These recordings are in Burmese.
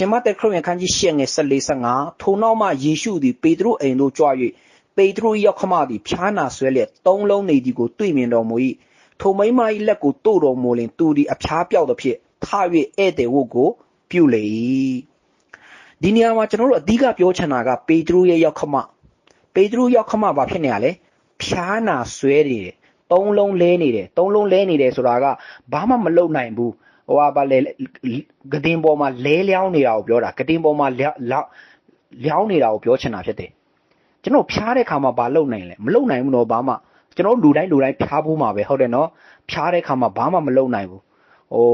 ရှင်မသက်ခရစ်ဝင်ခန်းကြီး၈ငယ်14 15ထိုနောက်မှယေရှုသည်ပေတရုအိမ်သို့ကြွ၍ပေတရု၏ရောက်ခမသည်ဖြားနာဆွဲလျက်သုံးလုံးနေသည်ကိုတွေ့မြင်တော်မူ၏ထိုမိန်းမ၏လက်ကိုတို့တော်မူလင်သူသည်အဖျားပြောက်သည်ဖြင့်ထ၍ဧည့်သည်ဝတ်ကိုပြုလေ၏ဒီနေရာမှာကျွန်တော်တို့အဓိကပြောချင်တာကပေတရုရဲ့ရောက်ခမပေတရုရောက်ခမဘာဖြစ်နေရလဲဖြားနာဆွဲနေတယ်သုံးလုံးလဲနေတယ်သုံးလုံးလဲနေတယ်ဆိုတာကဘာမှမလုပ်နိုင်ဘူး ဟိုဟာဗာလေဂတင်ပေါ်မှာလဲလျောင်းနေတာကိုပြောတာဂတင်ပေါ်မှာလျောင်းလျောင်းနေတာကိုပြောချင်တာဖြစ်တယ်ကျွန်တော်ဖျားတဲ့ခါမှာဘာလုပ်နိုင်လဲမလုပ်နိုင်ဘူးတော့ဘာမှကျွန်တော်လူတိုင်းလူတိုင်းဖျားဖို့မှာပဲဟုတ်တယ်နော်ဖျားတဲ့ခါမှာဘာမှမလုပ်နိုင်ဘူးဟို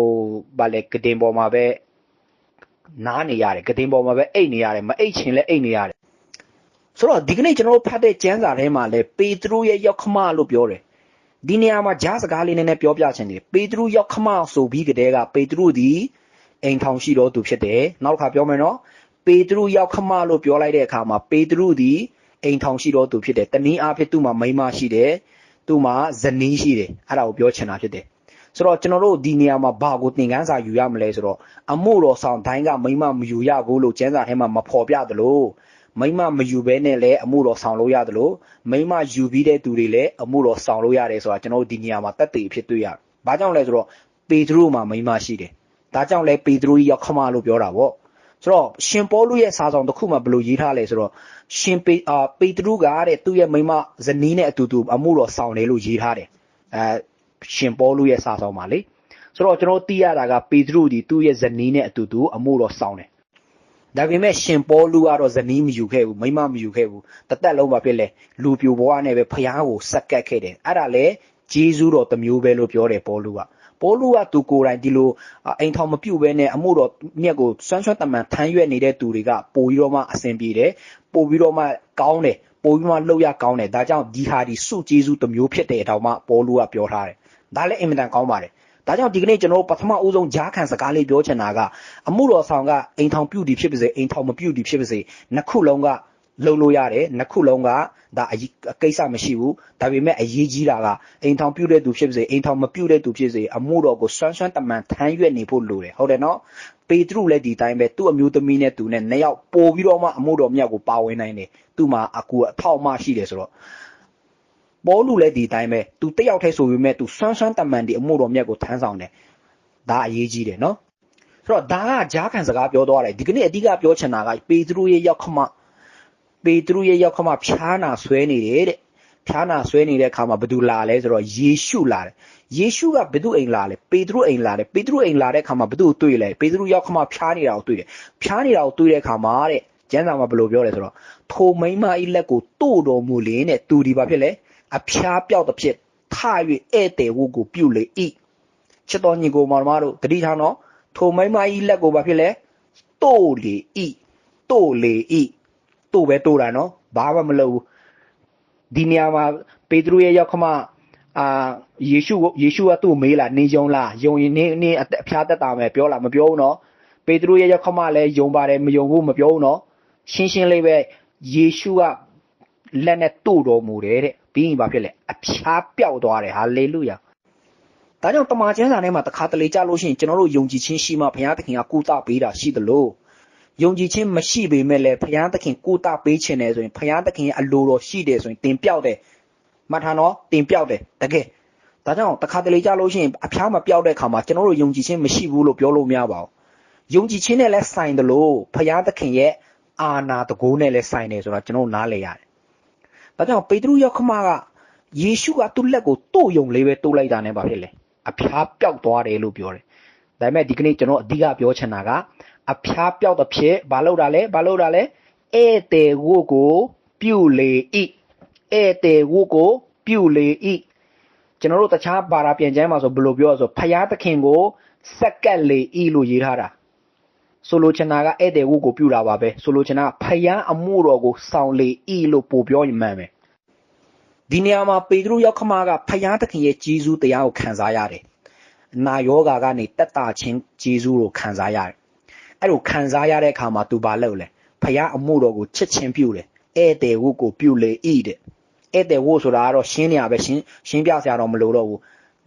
ဗာလေဂတင်ပေါ်မှာပဲနားနေရတယ်ဂတင်ပေါ်မှာပဲအိတ်နေရတယ်မအိတ်ချင်လဲအိတ်နေရတယ်ဆိုတော့ဒီကနေ့ကျွန်တော်တို့ဖတ်တဲ့ကျမ်းစာထဲမှာလဲပေတရုရဲ့ရောက်ခမလို့ပြောတယ် ဒီနေရာမှာဂျားစကားလေးနည်းနည်းပြောပြချင်တယ်ပေတရုရောက်ခမဆိုပြီးကြတဲ့ကပေတရုဒီအိမ်ထောင်ရှိတော်သူဖြစ်တယ်နောက်တစ်ခါပြောမယ်နော်ပေတရုရောက်ခမလို့ပြောလိုက်တဲ့အခါမှာပေတရုဒီအိမ်ထောင်ရှိတော်သူဖြစ်တယ်တနည်းအားဖြင့်သူ့မှာမိန်းမရှိတယ်သူ့မှာဇနီးရှိတယ်အဲ့ဒါကိုပြောချင်တာဖြစ်တယ်ဆိုတော့ကျွန်တော်တို့ဒီနေရာမှာဘာကိုသင်ခန်းစာယူရမလဲဆိုတော့အမှုတော်ဆောင်တိုင်းကမိမမယူရဘူးလို့ကျမ်းစာထဲမှာမဖော်ပြသလို မိမမယူဘဲနဲ့လည်းအမှုတော်ဆောင်လို့ရတယ်လို့မိမယူပြီးတဲ့သူတွေလည်းအမှုတော်ဆောင်လို့ရတယ်ဆိုတာကျွန်တော်တို့ဒီနေရာမှာတက်တည်ဖြစ်တွေ့ရတယ်။ဘာကြောင့်လဲဆိုတော့ပေတရုမှာမိမရှိတယ်။ဒါကြောင့်လဲပေတရုကြီးရောက်ခမလို့ပြောတာပေါ့။ဆိုတော့ရှင်ပေါလုရဲ့စာဆောင်တစ်ခုမှာဘယ်လိုရေးထားလဲဆိုတော့ရှင်ပေအာပေတရုကတဲ့သူ့ရဲ့မိမဇနီးနဲ့အတူတူအမှုတော်ဆောင်တယ်လို့ရေးထားတယ်။အဲရှင်ပေါလုရဲ့စာဆောင်မှာလေ။ဆိုတော့ကျွန်တော်သိရတာကပေတရုဒီသူ့ရဲ့ဇနီးနဲ့အတူတူအမှုတော်ဆောင်တယ် ဒါပေမဲ့ရှင်ပေါလုကတော့ဇနီးမယူခဲ့ဘူးမိမမယူခဲ့ဘူးတသက်လုံးမှာဖြစ်လဲလူပြိုဘဝနဲ့ပဲဖျားကိုစက်ကတ်ခဲ့တယ်အဲ့ဒါလေဂျေဇုတော်တစ်မျိုးပဲလို့ပြောတယ်ပေါလုကပေါလုကသူကိုယ်တိုင်ဒီလိုအိမ်ထောင်မပြုတ်ဘဲနဲ့အမှုတော်မြက်ကိုစွမ်းစွမ်းတမန်ထမ်းရွက်နေတဲ့သူတွေကပို့ပြီးတော့မှအဆင်ပြေတယ်ပို့ပြီးတော့မှကောင်းတယ်ပို့ပြီးမှလှုပ်ရကောင်းတယ်ဒါကြောင့်ဒီဟာဒီစုဂျေဇုတစ်မျိုးဖြစ်တဲ့အတောင်မှပေါလုကပြောထားတယ်ဒါလည်းအင်မတန်ကောင်းပါတယ် ဒါကြောင့်ဒီကနေ့ကျွန်တော်ပထမအဦးဆုံးဂျားခံစကားလေးပြောချင်တာကအမှုတော်ဆောင်ကအိမ်ထောင်ပြုတ်ဒီဖြစ်ပါစေအိမ်ထောင်မပြုတ်ဒီဖြစ်ပါစေနှစ်ခုလုံးကလုံလို့ရတယ်နှစ်ခုလုံးကဒါအကိစ္စမရှိဘူးဒါပေမဲ့အရေးကြီးတာကအိမ်ထောင်ပြုတ်တဲ့သူဖြစ်ပါစေအိမ်ထောင်မပြုတ်တဲ့သူဖြစ်စေအမှုတော်ကိုစွမ်းစွမ်းတမန်ထမ်းရွက်နေဖို့လိုတယ်ဟုတ်တယ်နော်ပေတရုလည်းဒီတိုင်းပဲသူ့အမျိုးသမီးနဲ့သူနဲ့နှစ်ယောက်ပို့ပြီးတော့မှအမှုတော်မြောက်ကိုပါဝင်နိုင်တယ်သူ့မှာအကူအထောက်မရှိတယ်ဆိုတော့ ပေါလုလည်းဒီတိုင်းပဲသူတယောက်တည်းဆိုပေမဲ့သူစွမ်းစွမ်းတမန်ဒီအမှုတော်မြတ်ကိုထမ်းဆောင်တယ်ဒါအရေးကြီးတယ်နော်ဆိုတော့ဒါကဂျားခံစကားပြောသွားတယ်ဒီကနေ့အဓိကပြောချင်တာကပေတရုရဲ့ရောက်ခမပေတရုရဲ့ရောက်ခမဖြားနာဆွဲနေတယ်တဲ့ဖြားနာဆွဲနေတဲ့အခါမှာဘယ်သူလာလဲဆိုတော့ယေရှုလာတယ်ယေရှုကဘယ်သူအိမ်လာလဲပေတရုအိမ်လာတယ်ပေတရုအိမ်လာတဲ့အခါမှာဘယ်သူကိုတွေ့လဲပေတရုရောက်ခမဖြားနေတာကိုတွေ့တယ်ဖြားနေတာကိုတွေ့တဲ့အခါမှာတဲ့ကျမ်းစာမှာဘယ်လိုပြောလဲဆိုတော့ထိုမိမဤလက်ကိုတို့တော်မူလင်းတဲ့သူဒီဘာဖြစ်လဲ အဖျားပြောက်သဖြင့်ထ၍ဧည့်သည်ဝုကိုပြုလေ၏ချစ်တော်ညီကိုမောင်မတို့တတိထားနော်ထိုမိမကြီးလက်ကိုဘာဖြစ်လဲတို့လေ၏တို့လေ၏တို့ပဲတို့တာနော်ဘာမှမလုပ်ဘူးဒီနေရာမှာပေတရုရဲ့ရောက်ခမအာယေရှုယေရှုကသူ့မေးလာနင်းယုံလားယုံရင်နင်းနင်းအဖျားတက်တာမယ်ပြောလားမပြောဘူးနော်ပေတရုရဲ့ရောက်ခမလည်းယုံပါတယ်မယုံဘူးမပြောဘူးနော်ရှင်းရှင်းလေးပဲယေရှုကလက်နဲ့တို့တော်မူတယ်တဲ့ ပြီးရင်ဘာဖြစ်လဲအဖျားပြောက်သွားတယ်ဟာလေလုယာဒါကြောင့်တမန်ကျမ်းစာထဲမှာတခါတလေကြလို့ရှိရင်ကျွန်တော်တို့ယုံကြည်ခြင်းရှိမှဘုရားသခင်ကကုသပေးတာရှိသလိုယုံကြည်ခြင်းမရှိပေမဲ့လည်းဘုရားသခင်ကုသပေးခြင်းတယ်ဆိုရင်ဘုရားသခင်ရဲ့အလိုတော်ရှိတယ်ဆိုရင်တင်ပြောက်တယ်မှတ်ထားနော်တင်ပြောက်တယ်တကယ်ဒါကြောင့်တခါတလေကြလို့ရှိရင်အဖျားမပြောက်တဲ့ခါမှာကျွန်တော်တို့ယုံကြည်ခြင်းမရှိဘူးလို့ပြောလို့မရပါဘူးယုံကြည်ခြင်းနဲ့လည်းဆိုင်တယ်လို့ဘုရားသခင်ရဲ့အာနာတကိုးနဲ့လည်းဆိုင်တယ်ဆိုတာကျွန်တော်နားလည်ရတယ်။ ဒါကြောင့်ပေတရုရောက်ခမကယေရှုကသူ့လက်ကိုတို့ယုံလေးပဲတိုးလိုက်တာနဲ့ဘာဖြစ်လဲ။အဖျားပြောက်သွားတယ်လို့ပြောတယ်။ဒါပေမဲ့ဒီကနေ့ကျွန်တော်အဓိကပြောချင်တာကအဖျားပြောက်တဲ့ဖြစ်ဘာလို့တာလဲဘာလို့တာလဲဧည့်သည်ဝုကိုပြုလေ၏ဧည့်သည်ဝုကိုပြုလေ၏ကျွန်တော်တို့တခြားဘာသာပြန်ကျမ်းမှာဆိုဘယ်လိုပြောရဆိုဖျားသခင်ကိုစက္ကက်လေ၏လို့ရေးထားတာ ဆိုလိုချင်တာကဧည့်သည်ဝုကိုပြုတာပါပဲဆိုလိုချင်တာဖယံအမှုတော်ကိုဆောင်လေဤလို့ပို့ပြောရင်မှန်ပဲဒီနေရာမှာပေတရုရောက်ခမကဖယံသခင်ရဲ့ဂျေဇုတရားကိုခံစားရတယ်နာယောဂါကနေတက်တာချင်းဂျေဇုကိုခံစားရတယ်အဲ့လိုခံစားရတဲ့အခါမှာသူဘာလုပ်လဲဖယံအမှုတော်ကိုချစ်ချင်းပြုတယ်ဧည့်သည်ဝုကိုပြုလေဤတဲ့ဧည့်သည်ဝုဆိုတာကတော့ရှင်းနေရပဲရှင်းရှင်းပြစရာတော့မလိုတော့ဘူး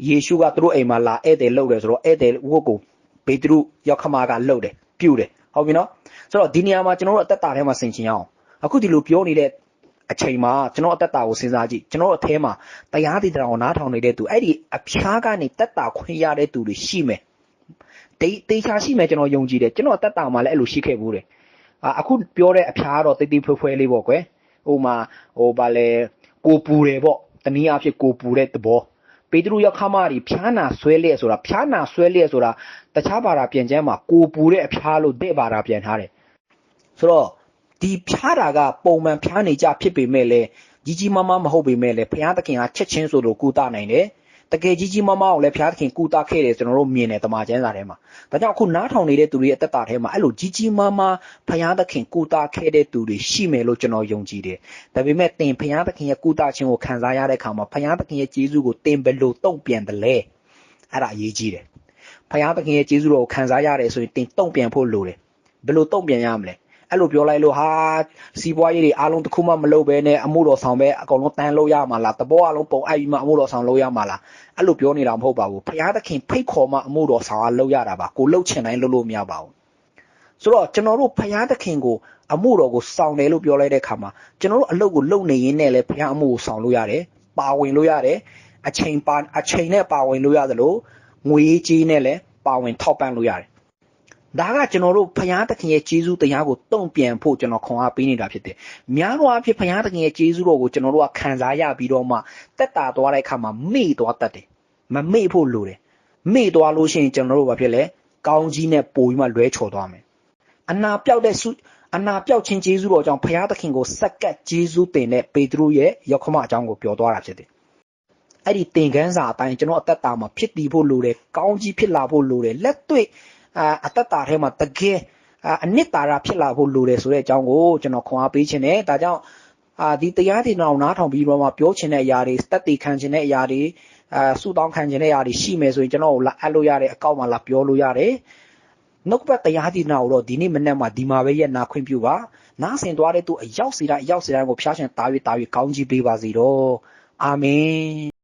ယေရှုကသူတို့အိမ်မှာလာဧည့်သည်လှုပ်တယ်ဆိုတော့ဧည့်သည်ဝုကိုပေတရုရောက်ခမကလှုပ်တယ် ပြုတ်တယ်ဟုတ်ပြီနော်ဆိုတော့ဒီနေရာမှာကျွန်တော်တို့အသက်တာထဲမှာဆင်ခြင်အောင်အခုဒီလိုပြောနေတဲ့အချိန်မှာကျွန်တော်အသက်တာကိုစဉ်းစားကြည့်ကျွန်တော်အထဲမှာတရားတည်တော်နားထောင်နေတဲ့သူအဲ့ဒီအဖျားကနေတက်တာခွင့်ရတဲ့သူတွေရှိမယ်တေးတေးချာရှိမယ်ကျွန်တော်ယုံကြည်တယ်ကျွန်တော်အသက်တာမှာလည်းအဲ့လိုရှိခဲ့ဘူးတယ်အာအခုပြောတဲ့အဖျားတော့တိတ်တိတ်ဖွဲဖွဲလေးပေါ့ကွယ်ဟိုမှာဟိုဗာလဲကိုပူတယ်ပေါ့တနည်းအားဖြင့်ကိုပူတဲ့သဘော ပေတရုရောက်ခမကြီးဖျားနာဆွဲလျက်ဆိုတာဖျားနာဆွဲလျက်ဆိုတာတခြားဘာသာပြန်ကျမ်းမှာကိုပူတဲ့အဖျားလို့တဲ့ဘာသာပြန်ထားတယ်ဆိုတော့ဒီဖျားတာကပုံမှန်ဖျားနေကြဖြစ်ပေမဲ့လည်းကြီးကြီးမားမားမဟုတ်ပေမဲ့လည်းဘုရားသခင်ကချက်ချင်းဆိုလို့ကုသနိုင်တယ် တကယ်ကြီးကြီးမားမားကိုလည်းဘုရားသခင်ကုသခဲ့တယ်ကျွန်တော်တို့မြင်တယ်တမန်ကျမ်းစာထဲမှာဒါကြောင့်အခုနားထောင်နေတဲ့သူတွေရဲ့အသက်တာထဲမှာအဲ့လိုကြီးကြီးမားမားဘုရားသခင်ကုသခဲ့တဲ့သူတွေရှိမယ်လို့ကျွန်တော်ယုံကြည်တယ်ဒါပေမဲ့သင်ဘုရားသခင်ရဲ့ကုသခြင်းကိုခံစားရတဲ့အခါမှာဘုရားသခင်ရဲ့ကျေးဇူးကိုသင်ဘယ်လိုတုံ့ပြန်တယ်လဲအဲ့ဒါအရေးကြီးတယ်ဘုရားသခင်ရဲ့ကျေးဇူးတော်ကိုခံစားရတယ်ဆိုရင်သင်တုံ့ပြန်ဖို့လိုတယ်ဘယ်လိုတုံ့ပြန်ရမလဲ အဲ့လိုပြောလိုက်လို့ဟာစီးပွားရေးတွေအားလုံးတစ်ခုမှမလုပ်ဘဲနဲ့အမှုတော်ဆောင်ပဲအကုန်လုံးတန်းလို့ရမှာလားတဘောအလုံးပုံအိုက်ပြီးမှအမှုတော်ဆောင်လုပ်ရမှာလားအဲ့လိုပြောနေတာမဟုတ်ပါဘူးဘုရားသခင်ဖိတ်ခေါ်မှအမှုတော်ဆောင်အားလုပ်ရတာပါကိုလှုပ်ချင်တိုင်းလုပ်လို့မရပါဘူးဆိုတော့ကျွန်တော်တို့ဘုရားသခင်ကိုအမှုတော်ကိုဆောင်တယ်လို့ပြောလိုက်တဲ့အခါမှာကျွန်တော်တို့အလုပ်ကိုလုပ်နေရင်းနဲ့လည်းဘုရားအမှုကိုဆောင်လို့ရတယ်ပါဝင်လို့ရတယ်အချိန်ပါအချိန်နဲ့ပါဝင်လို့ရသလိုငွေကြေးနဲ့လည်းပါဝင်ထောက်ပံ့လို့ရတယ် ဒါကကျွန်တော်တို့ဘုရားသခင်ရဲ့ကျေးဇူးတရားကိုတုံ့ပြန်ဖို့ကျွန်တော်ခွန်အားပေးနေတာဖြစ်တယ်။များသောအားဖြင့်ဘုရားသခင်ရဲ့ကျေးဇူးတော်ကိုကျွန်တော်တို့ကခံစားရပြီးတော့မှတက်တာသွားတဲ့အခါမှာမေ့သွားတတ်တယ်။မမေ့ဖို့လိုတယ်။မေ့သွားလို့ရှိရင်ကျွန်တော်တို့ဘာဖြစ်လဲ။ကောင်းကြီးနဲ့ပိုပြီးမှလွဲချော်သွားမယ်။အနာပြောက်တဲ့ဆုအနာပြောက်ခြင်းကျေးဇူးတော်ကြောင့်ဘုရားသခင်ကိုစက္ကပ်ကျေးဇူးတင်တဲ့ပေတရုရဲ့ရောက်ခမအကြောင်းကိုပြောသွားတာဖြစ်တယ်။အဲ့ဒီသင်ခန်းစာအတိုင်းကျွန်တော်အသက်တာမှာဖြစ်တည်ဖို့လိုတယ်။ကောင်းကြီးဖြစ်လာဖို့လိုတယ်။လက်တွေ့ အာအသက်တာထဲမှာတကယ်အာအနှစ်သာရဖြစ်လာဖို့လိုတယ်ဆိုတဲ့အကြောင်းကိုကျွန်တော်ခွန်အားပေးခြင်းနဲ့ဒါကြောင့်အာဒီတရားတင်တော်နားထောင်ပြီးတော့မှပြောခြင်းတဲ့အရာတွေစတက်တီခံခြင်းတဲ့အရာတွေအာဆူတောင်းခံခြင်းတဲ့အရာတွေရှိမယ်ဆိုရင်ကျွန်တော်ကိုလာအပ်လို့ရတဲ့အကောက်မှာလာပြောလို့ရတယ်နှုတ်ပတ်တရားဒီနာကိုတော့ဒီနေ့မနေ့မှဒီမှာပဲရက်နာခွင့်ပြုပါနားဆင်သွားတဲ့သူအရောက်စီတိုင်းအရောက်စီတိုင်းကိုဖျားရှင်တာ၍တာ၍ကောင်းကြီးပေးပါစေတော့အာမင်